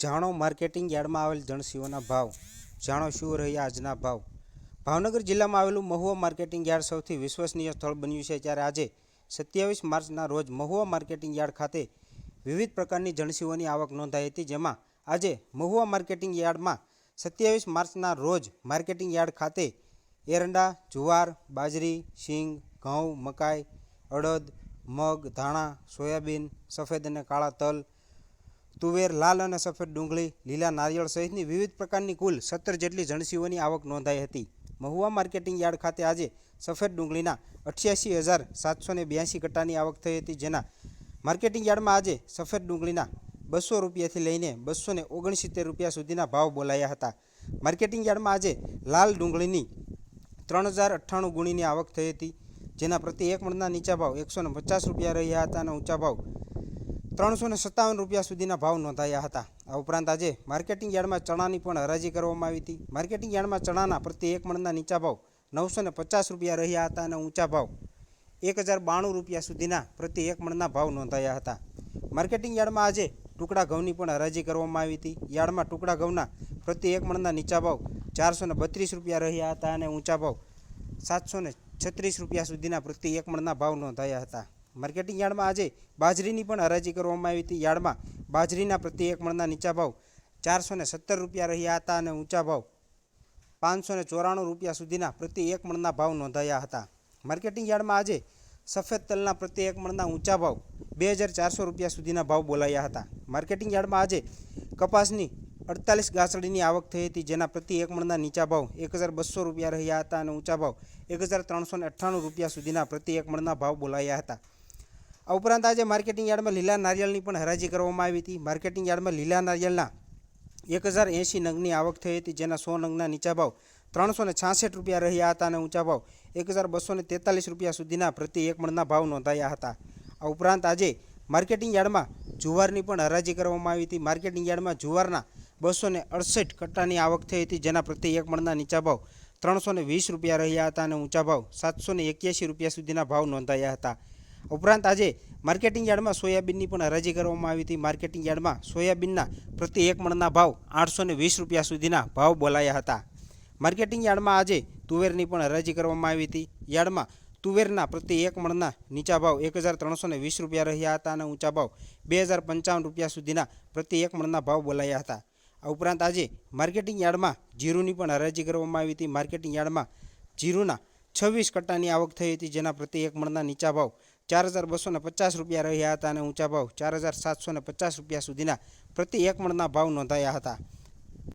જાણો માર્કેટિંગ યાર્ડમાં આવેલ જણસીઓના ભાવ. જાણો શું રહ્યા આજના ભાવ. ભાવનગર જિલ્લામાં આવેલું મહુવા માર્કેટિંગ યાર્ડ સૌથી વિશ્વસનીય સ્થળ બન્યું છે ત્યારે આજે સત્યાવીસ માર્ચના રોજ મહુવા માર્કેટિંગ યાર્ડ ખાતે વિવિધ પ્રકારની જણસીઓની આવક નોંધાઈ હતી, જેમાં આજે મહુવા માર્કેટિંગ યાર્ડમાં સત્યાવીસ માર્ચના રોજ માર્કેટિંગ યાર્ડ ખાતે એરંડા, જુવાર, બાજરી સિંગ ઘઉં, મકાઈ, અડદ, મગ, ધાણા, સોયાબીન, સફેદ અને કાળા તલ તુવેર લાલ અને સફેદ ડુંગળી, લીલા નારિયેળ સહિતની વિવિધ પ્રકારની કુલ સત્તર જેટલી જણસીઓની આવક નોંધાઈ હતી. મહુવા માર્કેટિંગ યાર્ડ ખાતે આજે સફેદ ડુંગળીના અઠ્યાસી હજાર સાતસો ને બ્યાસી કટ્ટાની આવક થઈ હતી, જેના માર્કેટિંગ યાર્ડમાં આજે સફેદ ડુંગળીના બસો રૂપિયાથી લઈને બસો ને ઓગણસિત્તેર રૂપિયા સુધીના ભાવ બોલાયા હતા. માર્કેટિંગ યાર્ડમાં આજે લાલ ડુંગળીની ત્રણ હજાર અઠ્ઠાણું ગુણીની આવક થઈ હતી, જેના પ્રતિ એક મણના નીચા ભાવ એકસો ને પચાસ રૂપિયા રહ્યા હતા અને ઊંચા ભાવ ત્રણસો ને સત્તાવન રૂપિયા સુધીના ભાવ નોંધાયા હતા. આ ઉપરાંત આજે માર્કેટિંગ યાર્ડમાં ચણાની પણ હરાજી કરવામાં આવી હતી. માર્કેટિંગ યાર્ડમાં ચણાના પ્રતિ એક મણના નીચા ભાવ નવસો ને પચાસ રૂપિયા રહ્યા હતા અને ઊંચા ભાવ એક હજાર બાણું રૂપિયા સુધીના પ્રતિ એક મણના ભાવ નોંધાયા હતા. માર્કેટિંગ યાર્ડમાં આજે ટુકડા ઘઉંની પણ હરાજી કરવામાં આવી હતી. યાર્ડમાં ટુકડા ઘઉંના પ્રતિ એક મણના નીચા ભાવ ચારસો ને બત્રીસ રૂપિયા રહ્યા હતા અને ઊંચા ભાવ સાતસો ને છત્રીસ રૂપિયા સુધીના પ્રતિ એક મણના ભાવ નોંધાયા હતા. માર્કેટિંગ યાર્ડમાં આજે બાજરીની પણ હરાજી કરવામાં આવી હતી. યાર્ડમાં બાજરીના પ્રતિ એક મણના નીચા ભાવ ચારસો ને સત્તર રૂપિયા રહ્યા હતા અને ઊંચા ભાવ પાંચસો ને ચોરાણું રૂપિયા સુધીના પ્રતિ એક મણના ભાવ નોંધાયા હતા. માર્કેટિંગ યાર્ડમાં આજે સફેદ તલના પ્રતિ એક મણના ઊંચા ભાવ બે હજાર ચારસો રૂપિયા સુધીના ભાવ બોલાયા હતા. માર્કેટિંગ યાર્ડમાં આજે કપાસની અડતાલીસ ગાસડીની આવક થઈ હતી, જેના પ્રતિ એક મણના નીચા ભાવ એક હજાર બસો રૂપિયા રહ્યા હતા અને ઊંચા ભાવ એક હજાર ત્રણસો અઠ્ઠાણું રૂપિયા સુધીના પ્રતિ એક મણના ભાવ બોલાયા હતા. આ ઉપરાંત આજે માર્કેટિંગ યાર્ડમાં લીલા નારિયેળની પણ હરાજી કરવામાં આવી હતી. માર્કેટિંગ યાર્ડમાં લીલા નારિયેળના એક હજાર એંશી નંગની આવક થઈ હતી, જેના સો નંગના નીચા ભાવ ત્રણસો ને છાસઠ રૂપિયા રહ્યા હતા અને ઊંચા ભાવ એક હજાર બસો ને તેતાલીસ રૂપિયા સુધીના પ્રતિ એક મણના ભાવ નોંધાયા હતા. આ ઉપરાંત આજે માર્કેટિંગ યાર્ડમાં જુવારની પણ હરાજી કરવામાં આવી હતી. માર્કેટિંગ યાર્ડમાં જુવારના બસો ને અડસઠ કટ્ટાની આવક થઈ હતી, જેના પ્રતિ એક મણના નીચા ભાવ ત્રણસો ને વીસ રૂપિયા રહ્યા હતા અને ઊંચા ભાવ સાતસો એક્યાસી રૂપિયા સુધીના ભાવ નોંધાયા હતા. ઉપરાંત આજે માર્કેટિંગ યાર્ડમાં સોયાબીનની પણ હરાજી કરવામાં આવી હતી. માર્કેટિંગ યાર્ડમાં સોયાબીનના પ્રતિ એક મણના ભાવ આઠસો ને વીસ રૂપિયા સુધીના ભાવ બોલાયા હતા. માર્કેટિંગ યાર્ડમાં આજે તુવેરની પણ હરાજી કરવામાં આવી હતી. યાર્ડમાં તુવેરના પ્રતિ એક મણના નીચા ભાવ એક હજાર ત્રણસો વીસ રૂપિયા રહ્યા હતા અને ઊંચા ભાવ બે હજાર પંચાવન રૂપિયા સુધીના પ્રતિ એક મણના ભાવ બોલાયા હતા. આ ઉપરાંત આજે માર્કેટિંગ યાર્ડમાં જીરુની પણ હરાજી કરવામાં આવી હતી. માર્કેટિંગ યાર્ડમાં જીરુના છવ્વીસ કટ્ટાની આવક થઈ હતી, જેના પ્રતિ એક મણના નીચા ભાવ ચાર હજાર બસો ને પચાસ રૂપિયા રહ્યા હતા અને ઊંચા ભાવ ચાર હજાર સાતસો ને પચાસ રૂપિયા સુધીના પ્રતિ એક મણના ભાવ નોંધાયા હતા.